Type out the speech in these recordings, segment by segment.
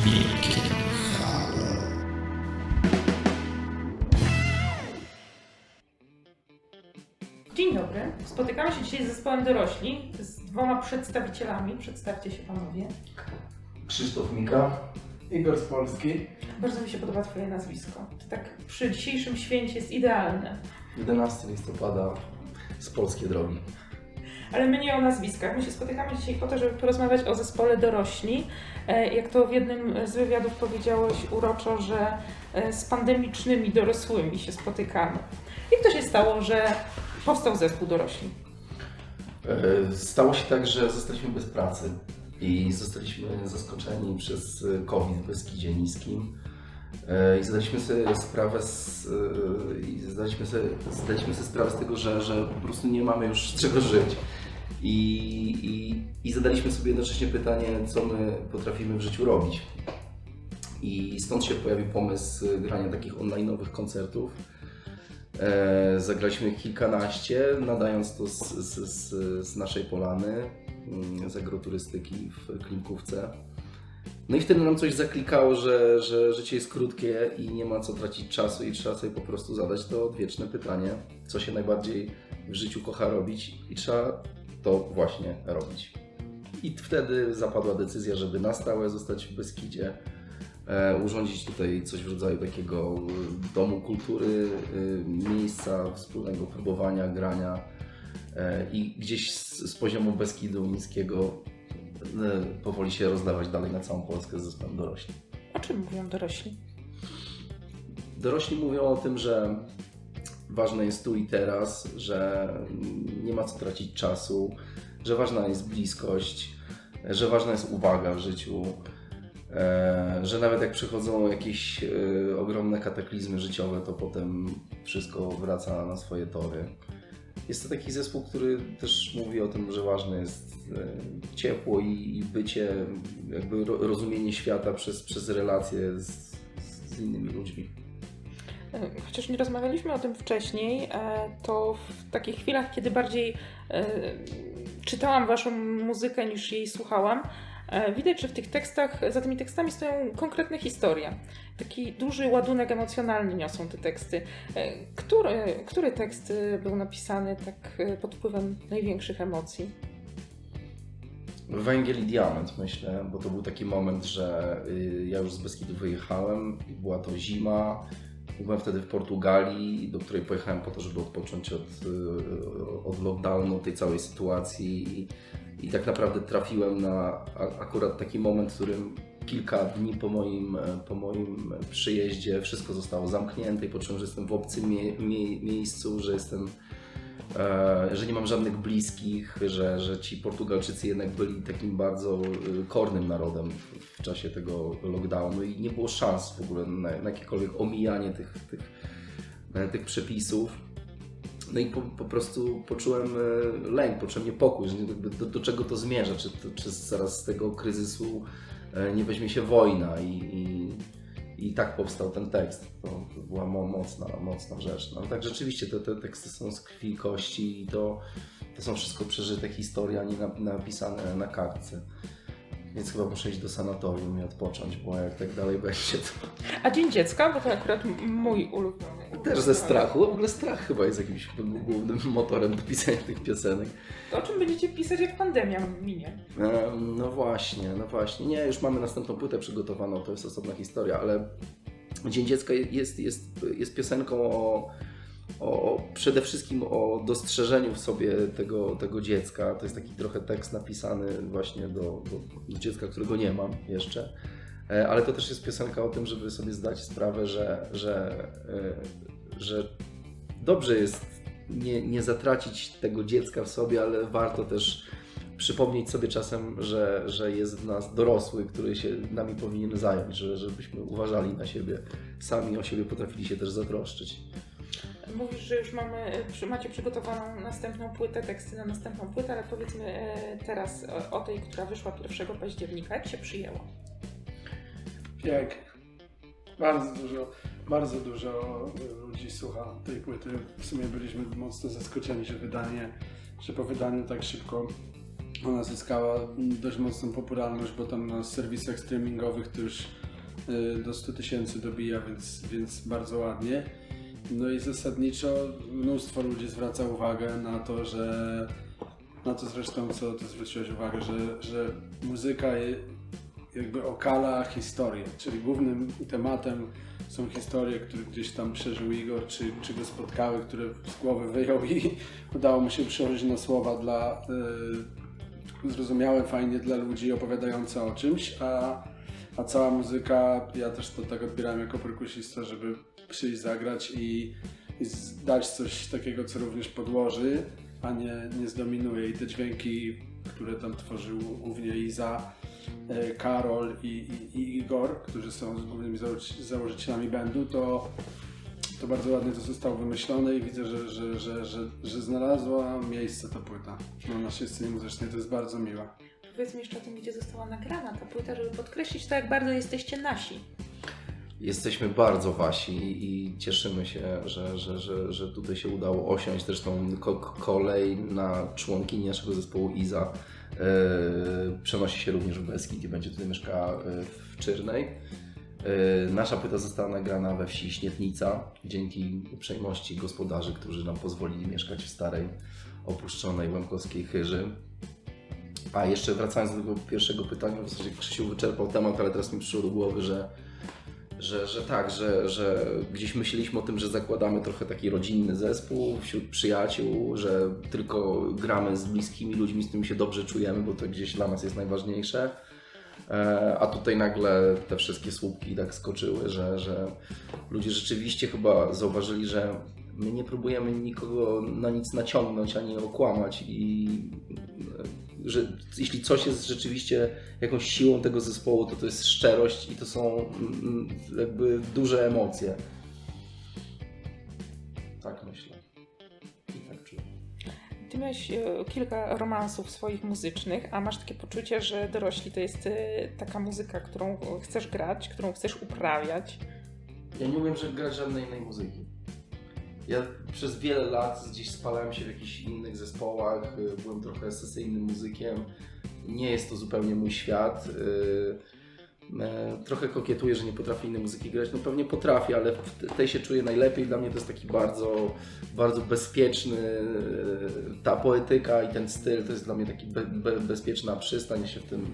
Wielkie Halo. Dzień dobry. Spotykamy się dzisiaj z zespołem dorośli, z dwoma przedstawicielami. Przedstawcie się panowie. Krzysztof Mika. Igor z Polski. Bardzo mi się podoba twoje nazwisko. To tak przy dzisiejszym święcie jest idealne. 11 listopada z Polskie Drogi. Ale my nie o nazwiskach. My się spotykamy dzisiaj po to, żeby porozmawiać o zespole dorośli. E, Jak to w jednym z wywiadów powiedziałeś uroczo, że e, z pandemicznymi dorosłymi się spotykamy. Jak to się stało, że powstał zespół dorośli? E, Stało się tak, że zostaliśmy bez pracy i zostaliśmy zaskoczeni przez COVID w Beskidzie Niskim. I zdaliśmy sobie sprawę z, i zdaliśmy sobie, zdaliśmy sobie sprawę z tego, że, że po prostu nie mamy już z czego żyć. I, i, I zadaliśmy sobie jednocześnie pytanie, co my potrafimy w życiu robić. I stąd się pojawił pomysł grania takich online'owych koncertów. E, zagraliśmy kilkanaście, nadając to z, z, z, z naszej polany, mm, z agroturystyki w Klinkówce. No i wtedy nam coś zaklikało, że, że życie jest krótkie i nie ma co tracić czasu i trzeba sobie po prostu zadać to odwieczne pytanie, co się najbardziej w życiu kocha robić i trzeba to właśnie robić. I wtedy zapadła decyzja, żeby na stałe zostać w Beskidzie, e, urządzić tutaj coś w rodzaju takiego e, domu kultury, e, miejsca wspólnego próbowania, grania i gdzieś z, poziomu Beskidu niskiego e, powoli się rozdawać dalej na całą Polskę z zespołem dorośli. O czym mówią dorośli? Dorośli mówią o tym, że ważne jest tu i teraz, że nie ma co tracić czasu, że ważna jest bliskość, że ważna jest uwaga w życiu, e, że nawet jak przychodzą jakieś e, ogromne kataklizmy życiowe, to potem wszystko wraca na swoje tory. Jest to taki zespół, który też mówi o tym, że ważne jest e, ciepło i, bycie, jakby ro, rozumienie świata przez, przez relacje z, z innymi ludźmi. E, Chociaż nie rozmawialiśmy o tym wcześniej, e, to w takich chwilach, kiedy bardziej e, czytałam Waszą muzykę niż jej słuchałam, widać, że w tych tekstach, za tymi tekstami stoją konkretne historie. Taki duży ładunek emocjonalny niosą te teksty. Który, który tekst był napisany tak pod wpływem największych emocji? Węgiel i diament, myślę, bo to był taki moment, że y, ja już z Beskidu wyjechałem była to zima. Byłem wtedy w Portugalii, do której pojechałem po to, żeby odpocząć od, y, od lockdownu, tej całej sytuacji. I, I tak naprawdę trafiłem na akurat taki moment, w którym kilka dni po moim, e, po moim przyjeździe wszystko zostało zamknięte i poczułem, że jestem w obcym mie- mie- miejscu, że jestem e, że nie mam żadnych bliskich, że, że ci Portugalczycy jednak byli takim bardzo y, kornym narodem w, czasie tego lockdownu i nie było szans w ogóle na, na jakiekolwiek omijanie tych, tych, e, tych przepisów. No i po, po prostu poczułem e, lęk, poczułem niepokój, do, do czego to zmierza, czy, to- czy zaraz z tego kryzysu e, nie weźmie się wojna i, i, i tak powstał ten tekst. To, była mo- mocna, mocna rzecz. No, tak rzeczywiście te, te teksty są z krwi i kości i to, to są wszystko przeżyte historie, a nie na, napisane na kartce. Więc chyba muszę iść do sanatorium i odpocząć, bo jak tak dalej będzie, to A Dzień Dziecka, bo to akurat mój ulubiony. też ze strachu. W ogóle strach chyba jest jakimś głównym motorem do pisania tych piosenek. To o czym będziecie pisać, jak pandemia minie? Em, No właśnie, no właśnie. Nie, już mamy następną płytę przygotowaną, to jest osobna historia, ale Dzień Dziecka jest, jest, jest piosenką o, o, przede wszystkim o dostrzeżeniu w sobie tego, tego dziecka. To jest taki trochę tekst napisany właśnie do, do, do dziecka, którego nie mam jeszcze. E, Ale to też jest piosenka o tym, żeby sobie zdać sprawę, że, że, e, że dobrze jest nie, nie zatracić tego dziecka w sobie, ale warto też przypomnieć sobie czasem, że, że jest w nas dorosły, który się nami powinien zająć, że, żebyśmy uważali na siebie, sami o siebie potrafili się też zatroszczyć. Mówisz, że już mamy, przy- macie przygotowaną następną płytę, teksty na następną płytę, ale powiedzmy e, teraz o, o tej, która wyszła 1 października. Jak się przyjęła? Pięknie. Bardzo dużo, bardzo dużo ludzi słucha tej płyty. W sumie byliśmy mocno zaskoczeni, że wydanie, że po wydaniu tak szybko Ona zyskała dość mocną popularność, bo tam na serwisach streamingowych to już do 100 tysięcy dobija, więc, więc bardzo ładnie. No i zasadniczo mnóstwo ludzi zwraca uwagę na to, że na to zresztą, co ty zwróciłeś uwagę, że, że muzyka jakby okala historię, czyli głównym tematem są historie, które gdzieś tam przeżył Igor, czy, czy go spotkały, które z głowy wyjął i udało mu się przełożyć na słowa dla y, zrozumiałe fajnie dla ludzi opowiadające o czymś, a, a cała muzyka, ja też to tak odbieram jako perkusista, żeby przyjść, zagrać i, i dać coś takiego, co również podłoży, a nie, nie zdominuje. I te dźwięki, które tam tworzył głównie Iza, e, Karol i, i, i Igor, którzy są głównymi założy- założycielami bandu, to, to bardzo ładnie to zostało wymyślone i widzę, że, że, że, że, że znalazła miejsce ta płyta na naszej scenie muzycznej. To jest bardzo miłe. Powiedz mi jeszcze o tym, gdzie została nagrana ta płyta, żeby podkreślić to, jak bardzo jesteście nasi. Jesteśmy bardzo wasi i cieszymy się, że, że, że, że tutaj się udało osiąść. Zresztą ko- kolej na członkini naszego zespołu Iza e, przenosi się również w Beskid i będzie tutaj mieszkała e, w Czyrnej. E, nasza płyta została nagrana we wsi Śnietnica dzięki uprzejmości gospodarzy, którzy nam pozwolili mieszkać w starej, opuszczonej Łemkowskiej Chyży. A jeszcze wracając do tego pierwszego pytania, w zasadzie Krzysiu wyczerpał temat, ale teraz mi przyszło do głowy, że że, że tak, że, że gdzieś myśleliśmy o tym, że zakładamy trochę taki rodzinny zespół wśród przyjaciół, że tylko gramy z bliskimi ludźmi, z którymi się dobrze czujemy, bo to gdzieś dla nas jest najważniejsze. E, A tutaj nagle te wszystkie słupki tak skoczyły, że, że ludzie rzeczywiście chyba zauważyli, że my nie próbujemy nikogo na nic naciągnąć ani okłamać i że jeśli coś jest rzeczywiście jakąś siłą tego zespołu, to to jest szczerość i to są mm, jakby duże emocje. Tak myślę. I tak czuję. Ty miałeś e, kilka romansów swoich muzycznych, a masz takie poczucie, że dorośli to jest e, taka muzyka, którą chcesz grać, którą chcesz uprawiać. Ja nie umiem że grać żadnej innej muzyki. Ja przez wiele lat gdzieś spalałem się w jakichś innych zespołach, y, byłem trochę sesyjnym muzykiem. Nie jest to zupełnie mój świat. y, e, Trochę kokietuję, że nie potrafię innej muzyki grać. No pewnie potrafię, ale w te- tej się czuję najlepiej. Dla mnie to jest taki bardzo, bardzo bezpieczny, y, ta poetyka i ten styl to jest dla mnie taki be, be, bezpieczna przystań. Się w tym,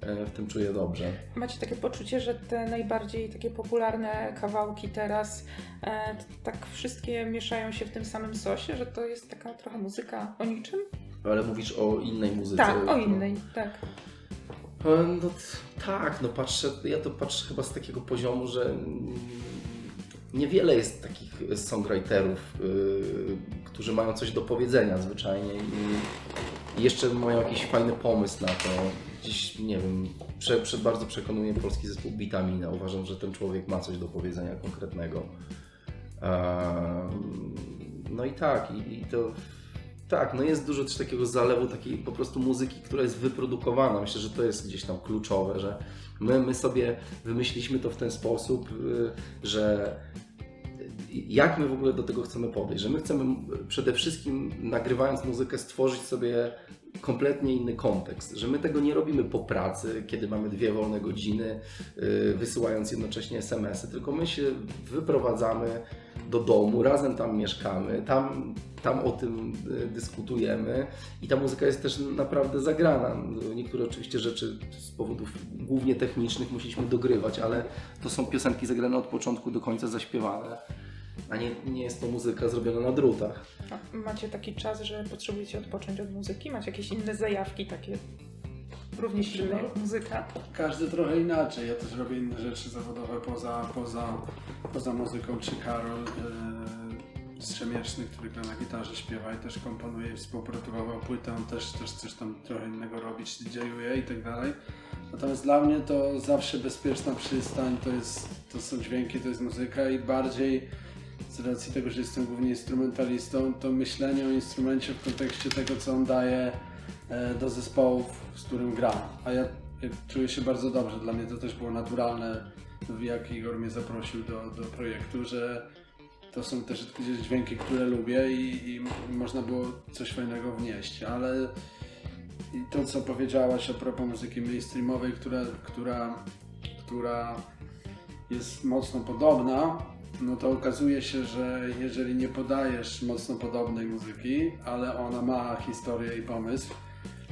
w tym czuję dobrze. Macie takie poczucie, że te najbardziej takie popularne kawałki teraz e, tak wszystkie mieszają się w tym samym sosie, że to jest taka trochę muzyka o niczym? Ale mówisz o innej muzyce. Tak, o innej, tak. E, No tak, no patrzę, ja to patrzę chyba z takiego poziomu, że niewiele jest takich songwriterów, y, którzy mają coś do powiedzenia zwyczajnie i jeszcze mają jakiś fajny pomysł na to. Dziś, nie wiem, prze, prze, bardzo przekonuje polski zespół Bitamina. Uważam, że ten człowiek ma coś do powiedzenia konkretnego. Em, No i tak, i, i to tak, no jest dużo też takiego zalewu takiej po prostu muzyki, która jest wyprodukowana. Myślę, że to jest gdzieś tam kluczowe, że my, my sobie wymyśliliśmy to w ten sposób, y, że jak my w ogóle do tego chcemy podejść, że my chcemy przede wszystkim nagrywając muzykę stworzyć sobie kompletnie inny kontekst, że my tego nie robimy po pracy, kiedy mamy dwie wolne godziny, y, wysyłając jednocześnie SMS-y, tylko my się wyprowadzamy do domu, razem tam mieszkamy, tam, tam o tym y, dyskutujemy i ta muzyka jest też naprawdę zagrana. Niektóre oczywiście rzeczy z powodów głównie technicznych musieliśmy dogrywać, ale to są piosenki zagrane od początku do końca zaśpiewane, a nie, nie jest to muzyka zrobiona na drutach. A macie taki czas, że potrzebujecie odpocząć od muzyki? Macie jakieś inne zajawki takie równie silne jak muzyka? Każdy trochę inaczej. Ja też robię inne rzeczy zawodowe poza, poza, poza muzyką, czy Karol yy, Strzemieczny, który gra na gitarze, śpiewa i też komponuje i współpracował płytę, on też, też coś tam trochę innego robi, czy DJ-uje i tak dalej. Natomiast dla mnie to zawsze bezpieczna przystań, to, jest, to są dźwięki, to jest muzyka i bardziej z racji tego, że jestem głównie instrumentalistą, to myślenie o instrumencie w kontekście tego, co on daje e, do zespołów, z którym gram. A ja, czuję się bardzo dobrze. Dla mnie to też było naturalne, jak Igor mnie zaprosił do, do projektu, że to są też gdzieś dźwięki, które lubię i, i można było coś fajnego wnieść, ale to, co powiedziałaś a propos muzyki mainstreamowej, która, która, która jest mocno podobna, no to okazuje się, że jeżeli nie podajesz mocno podobnej muzyki, ale ona ma historię i pomysł,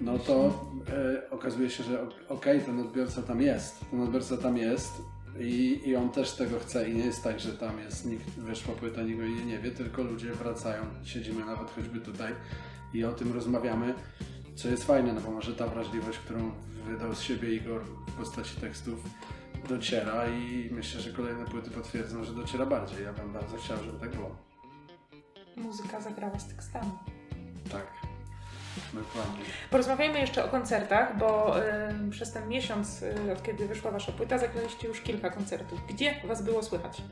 no to e, okazuje się, że ok- okej, ten odbiorca tam jest. Ten odbiorca tam jest i, i on też tego chce i nie jest tak, że tam jest, nikt wyszła płyta, nikt jej nie wie, tylko ludzie wracają, siedzimy nawet choćby tutaj i o tym rozmawiamy, co jest fajne, no bo może ta wrażliwość, którą wydał z siebie Igor w postaci tekstów dociera i myślę, że kolejne płyty potwierdzą, że dociera bardziej. Ja bym bardzo chciał, żeby tak było. Muzyka zagrała z tekstami. Tak. Dokładnie. Porozmawiajmy jeszcze o koncertach, bo y, przez ten miesiąc, y, od kiedy wyszła Wasza płyta, zagraliście już kilka koncertów. Gdzie Was było słychać?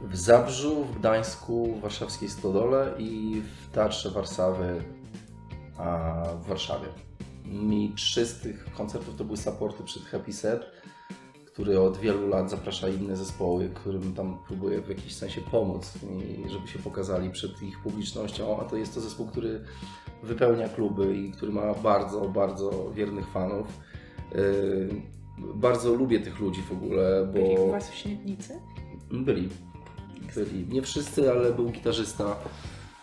W Zabrzu, w Gdańsku, w warszawskiej Stodole i w Teatrze Warszawy a w Warszawie. Mi trzy z tych koncertów to były supporty przed Happy Set, który od wielu lat zaprasza inne zespoły, którym tam próbuje w jakiś sensie pomóc i żeby się pokazali przed ich publicznością, a to jest to zespół, który wypełnia kluby i który ma bardzo, bardzo wiernych fanów. Yy, Bardzo lubię tych ludzi w ogóle, bo... Byli u Was w Śniednicy? Byli. Byli. Nie wszyscy, ale był gitarzysta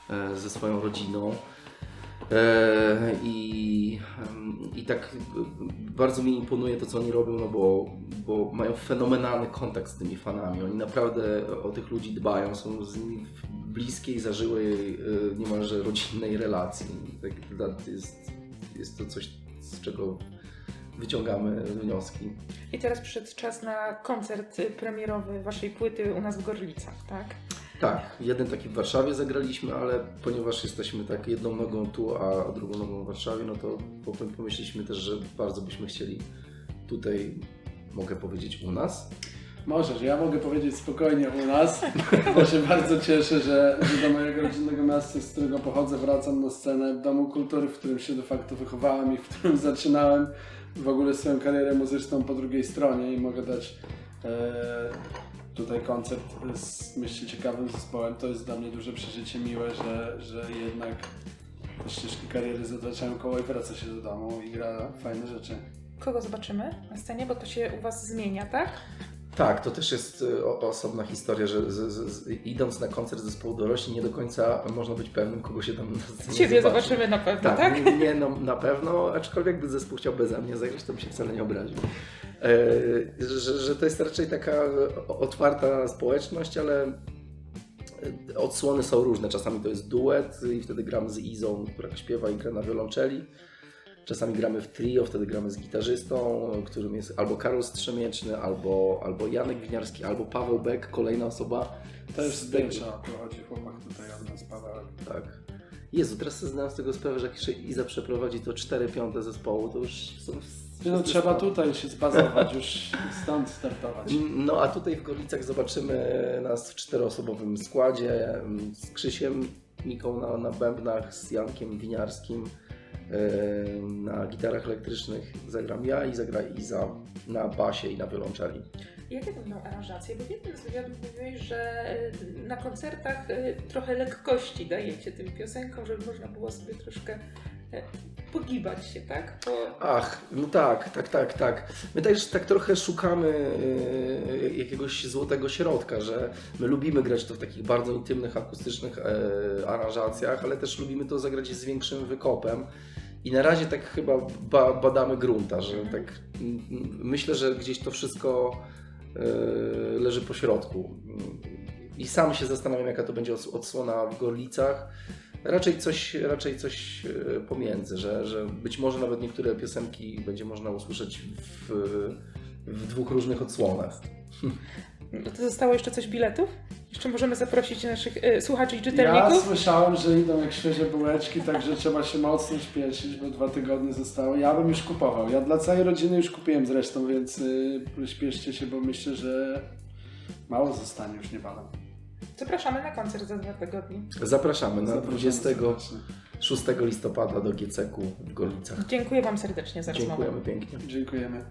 e, ze swoją rodziną. E, I, I tak bardzo mi imponuje to, co oni robią, no bo, bo mają fenomenalny kontakt z tymi fanami. Oni naprawdę o tych ludzi dbają, są z nimi w bliskiej, zażyłej, e, niemalże rodzinnej relacji. Tak, jest, jest to coś, z czego wyciągamy wnioski. I teraz przyszedł czas na koncert premierowy Waszej płyty u nas w Gorlicach, tak? Tak, jeden taki w Warszawie zagraliśmy, ale ponieważ jesteśmy tak jedną nogą tu, a drugą nogą w Warszawie, no to pomyśleliśmy też, że bardzo byśmy chcieli tutaj, mogę powiedzieć, u nas. Możesz, ja mogę powiedzieć spokojnie u nas, bo się bardzo cieszę, że, że do mojego rodzinnego miasta, z którego pochodzę, wracam na scenę Domu Kultury, w którym się de facto wychowałem i w którym zaczynałem w ogóle swoją karierę muzyczną po drugiej stronie i mogę dać e, tutaj koncert z myślę ciekawym zespołem. To jest dla mnie duże przeżycie, miłe, że, że jednak te ścieżki kariery zataczają koło i wraca się do domu i gra fajne rzeczy. Kogo zobaczymy na scenie, bo to się u Was zmienia, tak? Tak, to też jest y, osobna historia, że z, z, z, idąc na koncert zespołu dorośli nie do końca można być pewnym, kogo się tam na Ciebie zobaczy. zobaczymy na pewno, Tak, tak? Nie, nie no, na pewno, aczkolwiek by zespół chciał beze mnie zagrać, to bym się wcale nie obraził. E, że, że to jest raczej taka otwarta społeczność, ale odsłony są różne. Czasami to jest duet i wtedy gramy z Izą, która śpiewa i gra na wiolonczeli. Czasami gramy w trio, wtedy gramy z gitarzystą, którym jest albo Karol Strzemieczny, albo, albo Janek Winiarski, albo Paweł Beck, kolejna osoba. Też z zdjęcia pochodzi chłopak tutaj od nas, Paweł. tak. Jezu, teraz sobie zdałem z tego sprawę, że jak jeszcze Iza przeprowadzi to 4 piąte zespołu, to już są... No, trzeba tutaj się zbazować, już stąd startować. No a tutaj w Gorlicach zobaczymy nas w czteroosobowym składzie mm, z Krzysiem Miką na, na bębnach, z Jankiem Winiarskim na gitarach elektrycznych zagram ja i zagra Iza na basie i na wiolonczeli. Jakie będą aranżacje? Bo w jednym z wywiadów mówiłeś, że y, na koncertach y, trochę lekkości dajecie tym piosenkom, żeby można było sobie troszkę pogibać się, tak? Bo Ach, no tak, tak, tak, tak. My też tak trochę szukamy yy, jakiegoś złotego środka, że my lubimy grać to w takich bardzo intymnych, akustycznych e, aranżacjach, ale też lubimy to zagrać z większym wykopem. I na razie tak chyba ba badamy grunta, że tak mm, myślę, że gdzieś to wszystko e, leży po środku. I sam się zastanawiam, jaka to będzie odsłona w Gorlicach. Raczej coś, raczej coś e, pomiędzy, że, że być może nawet niektóre piosenki będzie można usłyszeć w, w dwóch różnych odsłonach. no to zostało jeszcze coś biletów? Jeszcze możemy zaprosić naszych y, słuchaczy i Ja czytelników? słyszałem, że idą jak świeże bułeczki, także trzeba się mocno śpieszyć, bo dwa tygodnie zostało. Ja bym już kupował. Ja dla całej rodziny już kupiłem zresztą, więc y, śpieszcie się, bo myślę, że mało zostanie już niebawem. Zapraszamy na koncert za dwa tygodnie. Zapraszamy na Zapraszamy 26 serdecznie. listopada do GCK w Gorlicach. Dziękuję Wam serdecznie za rozmowę. Dziękujemy pięknie. Dziękujemy.